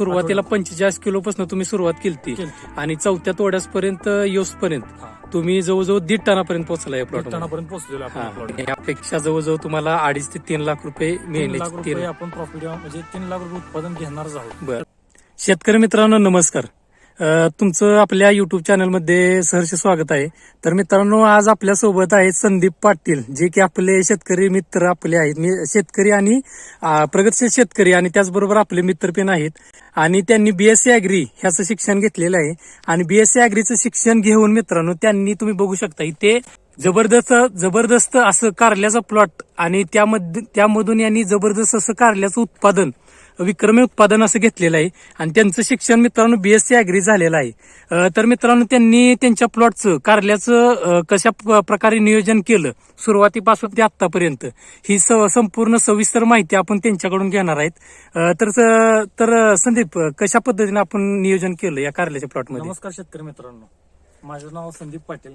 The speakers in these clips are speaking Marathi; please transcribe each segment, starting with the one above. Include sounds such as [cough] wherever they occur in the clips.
सुरुवातीला पंचेचाळीस किलो पासून तुम्ही सुरुवात केली. आणि चौथ्या तोड्यापर्यंत योस पर्यंत. तुम्ही जवळजवळ दीड टनापर्यंत पोहोचला या प्लॉट टनापर्यंत पोहोचलेलो. यापेक्षा जवळजवळ तुम्हाला अडीच ते तीन लाख रुपये मिळाले आपण प्रॉफिट म्हणजे तीन लाख रुपये उत्पादन घेणारच आहोत. बर. शेतकरी मित्रांनो नमस्कार. तुमचं आपल्या युट्यूब चॅनलमध्ये सहर्ष स्वागत आहे. तर मित्रांनो आज आपल्यासोबत आहेत संदीप पाटील जे की आपले शेतकरी मित्र आपले आहेत. मी शेतकरी आणि प्रगतशील शेतकरी आणि त्याचबरोबर आपले मित्र पण आहेत. आणि त्यांनी बीएससी अॅग्री ह्याचं शिक्षण घेतलेलं आहे. आणि बीएससी अॅग्रीचं शिक्षण घेऊन मित्रांनो त्यांनी तुम्ही बघू शकता इथे जबरदस्त जबरदस्त असं कारल्याचा प्लॉट आणि त्यामध्ये त्यामधून यांनी जबरदस्त असं कारल्याचं उत्पादन विक्रमी उत्पादन असं घेतलेलं आहे. आणि त्यांचं शिक्षण मित्रांनो बीएससी अॅग्री झालेलं आहे. तर मित्रांनो त्यांनी त्यांच्या प्लॉटचं कारल्याचं कशा प्रकारे नियोजन केलं सुरुवातीपासून ते आतापर्यंत ही स- संपूर्ण सविस्तर माहिती आपण त्यांच्याकडून घेणार आहेत. तर तर संदीप कशा पद्धतीने आपण नियोजन केलं या कारल्याच्या प्लॉटमध्ये नमस्कार शेतकरी मित्रांनो. माझं नाव संदीप पाटील.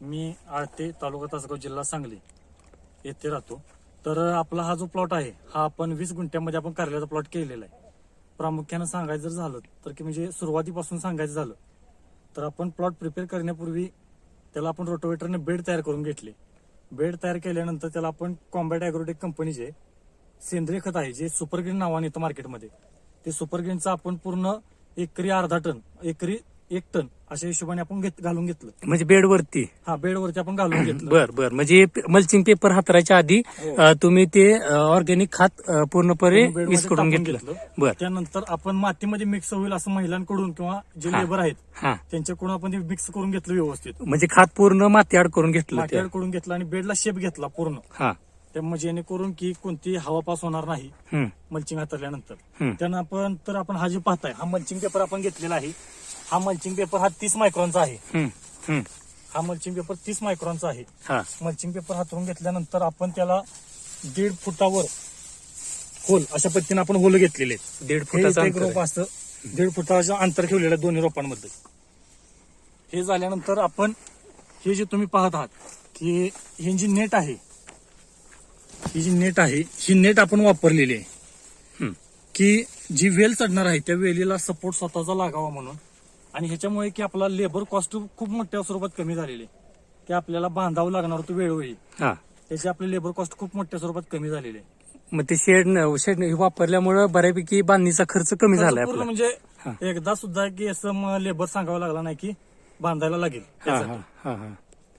मी आळते तालुका तासगाव जिल्हा सांगली येथे राहतो. तर आपला हा जो प्लॉट आहे हा आपण वीस गुंठ्यामध्ये आपण कार्यालयाचा प्लॉट केलेला आहे. प्रामुख्यानं सांगायचं जर झालं तर की म्हणजे सुरुवातीपासून सांगायचं झालं तर आपण प्लॉट प्रिपेअर करण्यापूर्वी त्याला आपण रोटोवेटरने बेड तयार करून घेतले. बेड तयार केल्यानंतर त्याला आपण कॉम्बॅट अॅग्रोटेक कंपनीचे सेंद्रिय खत आहे जे सुपरग्रीन नावाने येतं मार्केटमध्ये ते सुपरग्रीनचं आपण पूर्ण एकरी अर्धा टन एकरी एक टन अशा हिशोबाने आपण घेत- घालून घेतलं. म्हणजे बेडवरती? हा बेडवरती आपण घालून [clears throat] घेतलं. बर बर. म्हणजे मल्चिंग पेपर हातरायच्या आधी हो. अं, तुम्ही ते ऑर्गॅनिक खात अं, पूर्णपणे बेडमध्ये वीस करून टाकून घेतलं. बर. त्यानंतर आपण मातीमध्ये मिक्स होईल असं महिलांकडून किंवा जे हा. लेबर आहेत हा. त्यांच्याकडून आपण ते मिक्स करून घेतलं व्यवस्थित. म्हणजे खात पूर्ण माती आड करून घेतलं ते. करून घेतलं आणि बेडला शेप घेतला पूर्ण. हा. त्यामुळे जेणेकरून की कोणती हवा पास होणार नाही हम्म, मल्चिंग हातरल्यानंतर. हम्म. त्यानं आपण तर आपण हा जे पाहताय हा मल्चिंग पेपर आपण घेतलेला आहे हा मल्चिंग पेपर हा तीस मायक्रॉनचा आहे हम्म, हम्म. हा मल्चिंग पेपर तीस मायक्रॉनचा आहे हा मल्चिंग पेपर हातरून घेतल्यानंतर आपण त्याला दीड फुटावर होल अशा पद्धतीने आपण होल घेतलेले आहेत. दीड हे फुटाचं इथे एक अंतर रोप आहे. असतं दीड फुटाचं अंतर ठेवलेलं आहे दोन्ही रोपांमध्ये हे झाल्यानंतर आपण हे जे तुम्ही पाहत आहात की हे जी नेट आहे ही जी नेट आहे ही नेट आपण वापरलेली आहे हम्म. की जी वेल चढणार आहे त्या वेलीला सपोर्ट स्वतःचा लागावा म्हणून आणि ह्याच्यामुळे की आपला लेबर कॉस्ट खूप मोठ्या स्वरूपात कमी झालेली आहे. की आपल्याला बांधावं लागणार होतं वेळोवेळी हा. त्याची आपली लेबर कॉस्ट खूप मोठ्या स्वरूपात कमी झालेली आहे. मग ते शेड शेड वापरल्यामुळे बऱ्यापैकी बांधणीचा खर्च कमी झालाय पूर्ण आपला. म्हणजे हा. एकदा सुद्धा की असं लेबर सांगावं लागला नाही की बांधायला लागेल हा त्यासाठी. हा हा हा.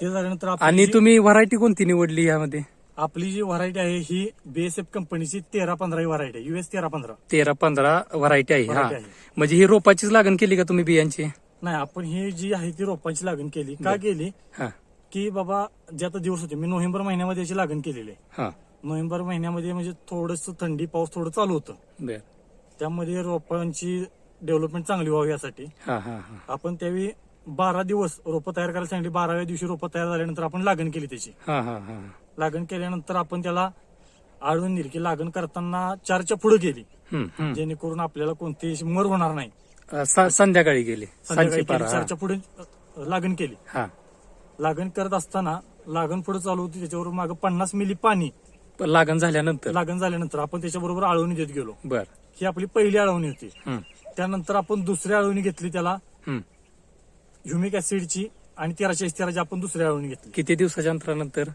ते झाल्यानंतर आपली आणि जी- तुम्ही व्हरायटी कोणती निवडली यामध्ये? आपली जी व्हरायटी आहे ही बीएसएफ कंपनीची तेरा पंधरा ही व्हरायटी आहे. युएस तेरा पंधरा तेरा पंधरा व्हरायटी आहे हा. Variety आहे. म्हणजे ही रोपाचीच लागण केली का तुम्ही बियांची? नाही आपण ही जी आहे ती रोपांची लागण केली. का केली? हा. की बाबा जे आता दिवस होते मी नोव्हेंबर महिन्यामध्ये याची लागण केलेली आहे. हा. नोव्हेंबर महिन्यामध्ये म्हणजे थोडस थंडी पाऊस थोडं चालू होतं. बर. त्यामध्ये रोपांची डेव्हलपमेंट चांगली व्हावी यासाठी. हा हा हा. आपण त्यावेळी बारा दिवस रोपं तयार करायला सांगितली. बाराव्या दिवशी रोपं तयार झाल्यानंतर आपण लागण केली त्याची. हा हा हा. लागण केल्यानंतर आपण त्याला आळून दिली की लागण करताना चारच्या पुढे गेली. जेणेकरून आपल्याला कोणती अशी मर होणार नाही. संध्याकाळी गेली. संध्याकाळी चारच्या पुढे लागण केली. लागण करत असताना लागण पुढे चालू होती त्याच्यावर मागे पन्नास मिली पाणी. लागण झाल्यानंतर. लागण झाल्यानंतर आपण त्याच्याबरोबर आळवणी देत गेलो. बर. ही आपली पहिली आळवणी होती. त्यानंतर आपण दुसरी आळवणी घेतली त्याला. ह्युमिक ऍसिडची आणि तेराशे तेराची आपण दुसरी आळवणी घेतली. किती दिवसाच्या अंतरानंतर?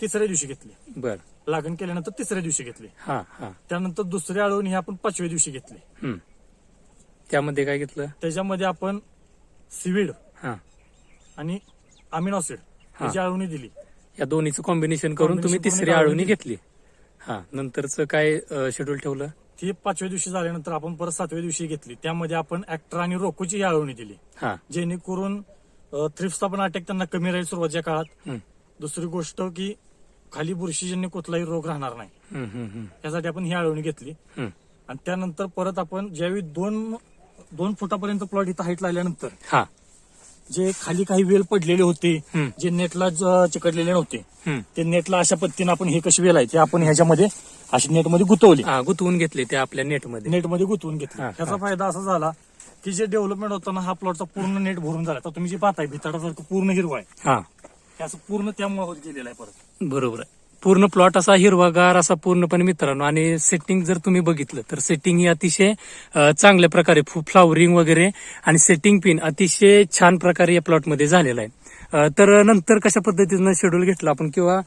तिसऱ्या दिवशी घेतली. बर. लागण केल्यानंतर तिसऱ्या दिवशी घेतली. हा हा. त्यानंतर दुसरी आळवणी ही आपण पाचव्या दिवशी घेतली. हम्म. त्यामध्ये काय घेतलं? त्याच्यामध्ये आपण सिविड हा. आणि अमिनो ऍसिड याची आळवणी दिली. या दोन्हीचं कॉम्बिनेशन करून तुम्ही Combination तिसरी करून आळवणी आळवणी घेतली. हा. नंतरच काय शेड्यूल ठेवलं? ती पाचव्या दिवशी झाल्यानंतर आपण परत सातव्या दिवशी घेतली. त्यामध्ये आपण ऍक्टर आणि रोकोची ही आळवणी दिली. हा. जेणेकरून थ्रिप्सचा पण अटॅक त्यांना कमी राहील सुरुवातीच्या काळात. हम्म, दुसरी गोष्ट की खाली बुरशीजन्य कुठलाही रोग राहणार नाही. हम्म, हम्म, हम्म, यासाठी आपण ही आळवणी घेतली. आणि त्यानंतर परत आपण ज्यावेळी दोन दोन फुटापर्यंत प्लॉट इथं हाईट लागल्यानंतर हा. जे खाली काही वेल पडलेले होते. जे नेटला चिकटलेले नव्हते. ते नेटला अशा पद्धतीने आपण हे कशी वेल आहे ते आपण ह्याच्यामध्ये अशी नेटमध्ये गुंतवली. गुंतवून घेतले ते आपल्या नेटमध्ये. नेटमध्ये गुंतवून घेतली. त्याचा. फायदा असा झाला की जे डेव्हलपमेंट होताना हा प्लॉटचा पूर्ण नेट भरून झाला. तर तुम्ही जे पाहताय भिताडासारखं पूर्ण हिरवा आहे. असं पूर्ण त्यामुळे होत गेलेला आहे परत. बरोबर आहे. पूर्ण प्लॉट असा हिरवागार असा पूर्णपणे मित्रांनो. आणि सेटिंग जर तुम्ही बघितलं तर सेटिंग ही अतिशय चांगल्या प्रकारे फ्लावरिंग वगैरे आणि सेटिंग पिन अतिशय छान प्रकारे या प्लॉटमध्ये झालेला आहे. तर नंतर कशा पद्धतीनं शेड्यूल घेतलं आपण? किंवा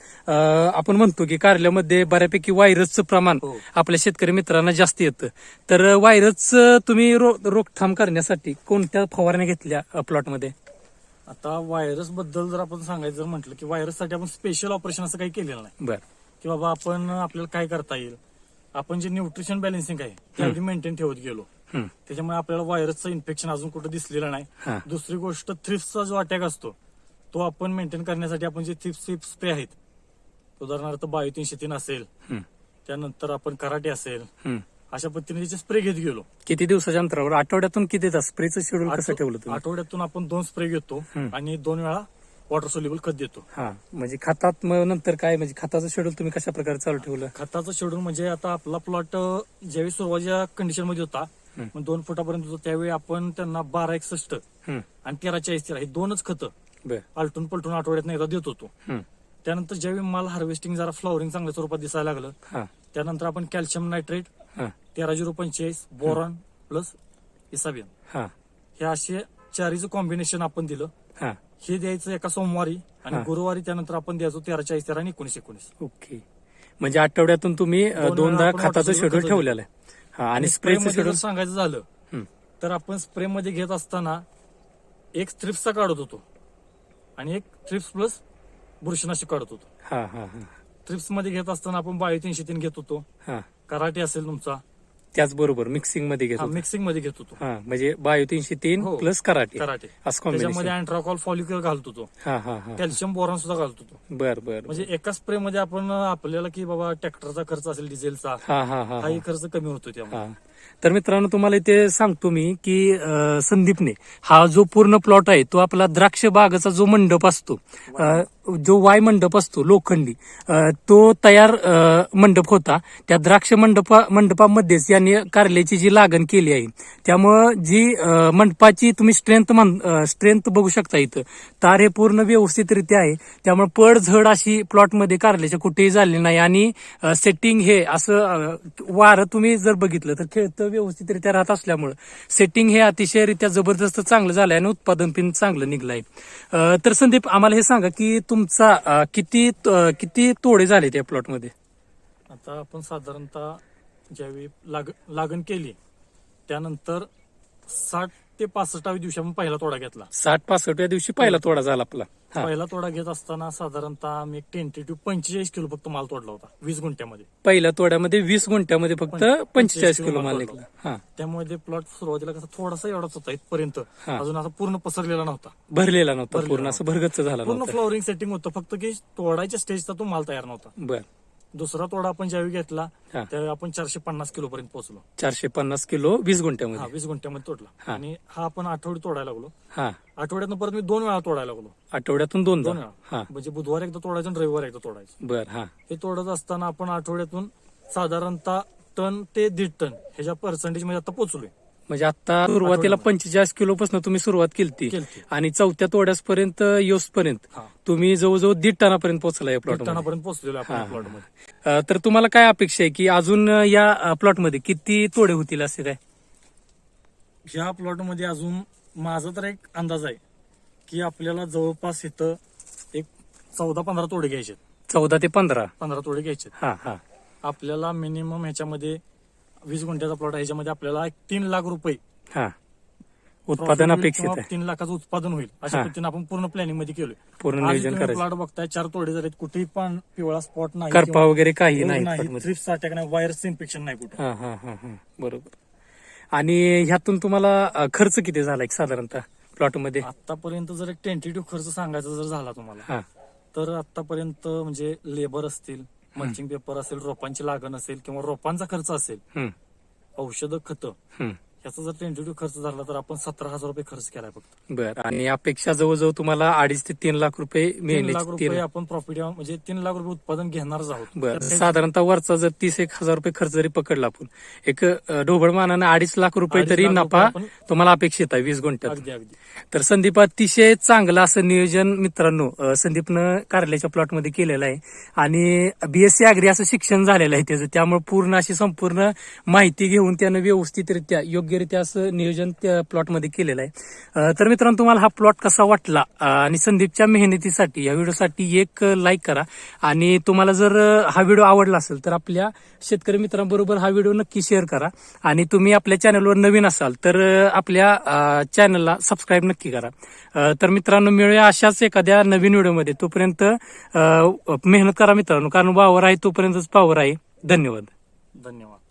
आपण म्हणतो की कारल्यामध्ये बऱ्यापैकी व्हायरसचं प्रमाण हो. आपल्या शेतकरी मित्रांना जास्त येतं. तर व्हायरस तुम्ही रो- रोकथाम करण्यासाठी कोणत्या फवारण्या घेतल्या प्लॉटमध्ये आता व्हायरसबद्दल जर आपण सांगायचं जर म्हटलं की व्हायरससाठी आपण स्पेशल ऑपरेशन असं काही केलेलं नाही. बर. की बाबा आपण आपल्याला काय करता येईल? आपण जे न्यूट्रिशन बॅलन्सिंग आहे ते अगदी मेंटेन ठेवत गेलो. हं. त्याच्यामुळे आपल्याला व्हायरसचं इन्फेक्शन अजून कुठं दिसलेलं. नाही. दुसरी गोष्ट थ्रिप्सचा जो अटॅक असतो तो आपण मेंटेन करण्यासाठी आपण जे थ्रिप्स स्प्रे आहेत. उदाहरणार्थ बायो तीनशे तीन असेल. हं. त्यानंतर आपण कराटे असेल. अशा पद्धतीने त्याचे स्प्रे घेत गेलो. किती दिवसाच्या अंतरावर? आठवड्यातून किती तास स्प्रेचं शेड्यूल कसं ठेवलं तुम्ही? आठवड्यातून आपण दोन स्प्रे घेतो. आणि दोन वेळा वॉटर सोल्युबल खत देतो. हा म्हणजे खतात मग नंतर काय? म्हणजे खताचं शेड्यूल तुम्ही कशा प्रकारे चालू ठेवलं? खताचं शेड्यूल म्हणजे आता आपला प्लॉट ज्यावेळी सुरुवातीच्या कंडिशनमध्ये होता. मग दोन फुटापर्यंत होता त्यावेळी आपण त्यांना बारा एकसष्ट. आणि तेरा चाळीस तेरा हे दोनच खतं बर. आलटून पलटून आठवड्यात एकदा देत होतो. त्यानंतर ज्यावेळी माल हार्वेस्टिंग जरा फ्लॉवरिंग चांगल्या स्वरूपात दिसायला लागलं हा. त्यानंतर आपण कॅल्शियम नायट्रेट तेरा झिरो पंचेचाळीस बोरॉन प्लस इसाबियन हा. हे असे चारीचं कॉम्बिनेशन आपण दिलं. हा. हे द्यायचं एका सोमवारी आणि हा. गुरुवारी त्यानंतर आपण द्यायचो तेरा चाळीस तेरा आणि एकोणीस एकोणीस. ओके. म्हणजे आठवड्यातून तुम्ही अ, दोन वेळा दोनदा आपण खताचं शेड्यूल ठेवलेलं आहे. हा आणि स्प्रेचं स्प्रे शेड्यूल सांगायचं झालं. तर आपण स्प्रे मध्ये घेत असताना एक थ्रिप्सचा काढत होतो आणि एक थ्रिप्स प्लस बुरशीनाशक काढत होतो. हा हा हा. थ्रिप्समध्ये घेत असताना आपण बायो तीनशे तीन घेत होतो. हा. कराटे असेल तुमचा. त्याचबरोबर मिक्सिंगमध्ये घेतो मिक्सिंगमध्ये घेत होतो हा म्हणजे बायो तीनशे तीन हो. Plus Karate. कराटे. असं त्याच्यामध्ये कॉम्बिनेशन अँट्राकॉल फॉलिक्युल घालत होतो हा हा हा. कॅल्शियम बोरॉन सुद्धा घालत होतो बर बर म्हणजे एका स्प्रे मध्ये आपण आपल्याला की बाबा ट्रॅक्टरचा खर्च असेल डिझेलचा हा हा हा हाही खर्च कमी होतो त्यामुळे. हा. तर मित्रांनो तुम्हाला इथे सांगतो मी की संदीपने हा जो पूर्ण प्लॉट आहे तो आपला द्राक्ष बागाचा जो मंडप असतो जो वाय मंडप असतो लोखंडी तो तयार मंडप होता. त्या द्राक्ष मंडपा मंडपामध्येच यांनी कारल्याची जी लागण केली आहे त्यामुळं जी मंडपाची तुम्ही स्ट्रेंथ स्ट्रेंथ बघू शकता इथं. तार हे पूर्ण व्यवस्थितरित्या आहे त्यामुळे पड झड अशी प्लॉटमध्ये कारल्याच्या कुठेही झाली नाही. आणि सेटिंग हे असं वारं तुम्ही जर बघितलं तर खेळतं व्यवस्थितरित्या राहत असल्यामुळं सेटिंग हे अतिशयरित्या जबरदस्त चांगलं झालंय आणि उत्पादन पण चांगलं निघलंय. आहे तर संदीप आम्हाला हे सांगा की तुमचा किती किती तोडे झाले त्या प्लॉटमध्ये आता आपण साधारणतः ज्यावेळी लाग लागण केली त्यानंतर साठ ते पासष्टाव्या दिवशी आपण पहिला तोडा घेतला. साठ पासष्ट या दिवशी पहिला तोडा झाला आपला. हा. पहिला तोडा घेत असताना साधारणतः आम्ही एक टेंटेटिव्ह पंचेचाळीस किलो फक्त माल तोडला होता वीस गुंठ्यामध्ये. पहिल्या तोड्यामध्ये वीस गुंठ्यामध्ये फक्त पंचेचाळीस किलो माल. निघला. हा. त्यामुळे ते प्लॉट सुरुवातीला कसा थोडासा एवढाच होता इथपर्यंत. हा. अजून असा पूर्ण पसरलेला नव्हता. भरलेला नव्हता पूर्ण असं भरगच्च झाला पूर्ण नव्हता. फ्लॉवरिंग सेटिंग होतं. फक्त की तोडायच्या स्टेजचा तो माल तयार नव्हता. बर. दुसरा तोडा आपण ज्यावेळी घेतला हा. त्यावेळी आपण चारशे पन्नास किलो पर्यंत पोहोचलो. चारशे पन्नास किलो वीस हा गुंठ्यामध्ये वीस गुंठ्यामध्ये तोडला. हा. आणि हा आपण आठवडी तोडायला लागलो. हा. आठवड्यातनं परत मी दोन वेळा तोडायला लागलो. आठवड्यातून दोनदा. दोन वेळा. हा. म्हणजे बुधवार एकदा तोडायचं आणि रविवार एकदा तोडायचं. बर हा. हे तोडत असताना आपण आठवड्यातून साधारणतः टन ते दीड टन ह्याच्या पर्सेंटेजमध्ये आता पोहोचलोय. म्हणजे आता सुरुवातीला. पंचेचाळीस किलो पासून तुम्ही सुरुवात केली केलती. आणि चौथ्या तोड्यापर्यंत योस पर्यंत हा. तुम्ही जवळजवळ दीड टनापर्यंत पोहोचला या प्लॉट टनापर्यंत पोहोचलेलो हा, तर तुम्हाला काय अपेक्षा आहे की अजून या प्लॉटमध्ये किती तोडे होतील असे काय? ह्या प्लॉटमध्ये अजून माझा तर एक अंदाज आहे की आपल्याला जवळपास इथं एक चौदा पंधरा तोडे घ्यायचे चौदा ते पंधरा. पंधरा तोडे घ्यायचे हा हा. आपल्याला मिनिमम ह्याच्यामध्ये वीस गुंठ्याचा प्लॉट आहे. ह्याच्यामध्ये आपल्याला एक तीन लाख रुपये हा. उत्पादन अपेक्षित आहे. तीन लाखाचं उत्पादन होईल. अशा हा. पद्धतीने आपण पूर्ण प्लॅनिंगमध्ये केलोय. पूर्ण नियोजन करायचं. प्लॉट बघताय चार तोडे झालेत. कुठेही पण पिवळा स्पॉट नाही करपा वगैरे काही नाही. थ्रिप्स अटॅक नाही व्हायरस इन्फेक्शन नाही कुठे. हा हा हा हा. बरोबर. आणि ह्यातून तुम्हाला अं, खर्च किती झाला एक साधारणतः प्लॉटमध्ये आतापर्यंत जर एक टेंटेटिव्ह खर्च सांगायचा जर झाला तुम्हाला हा. तर आतापर्यंत म्हणजे लेबर असतील मल्चिंग पेपर असेल रोपांची लागण असेल किंवा रोपांचा खर्च असेल औषधं खतं ह्याचा जर टेंटेटिव्ह खर्च झाला तर आपण सतरा हजार रुपये खर्च केलाय फक्त. बर आणि अपेक्षा जवळजवळ तुम्हाला अडीच ते तीन लाख रुपये तीन लाख रुपये आपण प्रॉफिट म्हणजे तीन लाख रुपये उत्पादन घेणारच आहोत. बर साधारणतः वरचा जर तीस एक हजार रुपये खर्च जरी पकडला आपण एक अं, ढोबळ मानानं अडीच लाख रुपये अडीच तरी लाख नफा आपण- तुम्हाला अपेक्षित आहे वीस गुंठ्यात. अगदी अगदी. तर संदीप अतिशय चांगलं असं नियोजन मित्रांनो अं, संदीपनं कारल्याच्या प्लॉटमध्ये केलेलं आहे. आणि बीएससी अग्री असं शिक्षण झालेलं आहे त्याचं त्यामुळे पूर्ण अशी संपूर्ण माहिती घेऊन त्यानं व्यवस्थितरित्या योग्यरित्या असं नियोजन त्या प्लॉटमध्ये केलेलं आहे. तर मित्रांनो तुम्हाला हा प्लॉट कसा वाटला? आणि संदीपच्या मेहनतीसाठी या व्हिडिओसाठी एक लाईक करा. आणि तुम्हाला जर हा व्हिडिओ आवडला असेल तर आपल्या शेतकरी मित्रांबरोबर हा व्हिडिओ नक्की शेअर करा. आणि तुम्ही आपल्या चॅनलवर नवीन असाल तर आपल्या चॅनलला सबस्क्राईब नक्की करा. तर मित्रांनो मिळूया अशाच एखाद्या नवीन व्हिडिओमध्ये. तोपर्यंत मेहनत करा मित्रांनो कारण वावर आहे तोपर्यंतच पावर आहे. धन्यवाद. धन्यवाद.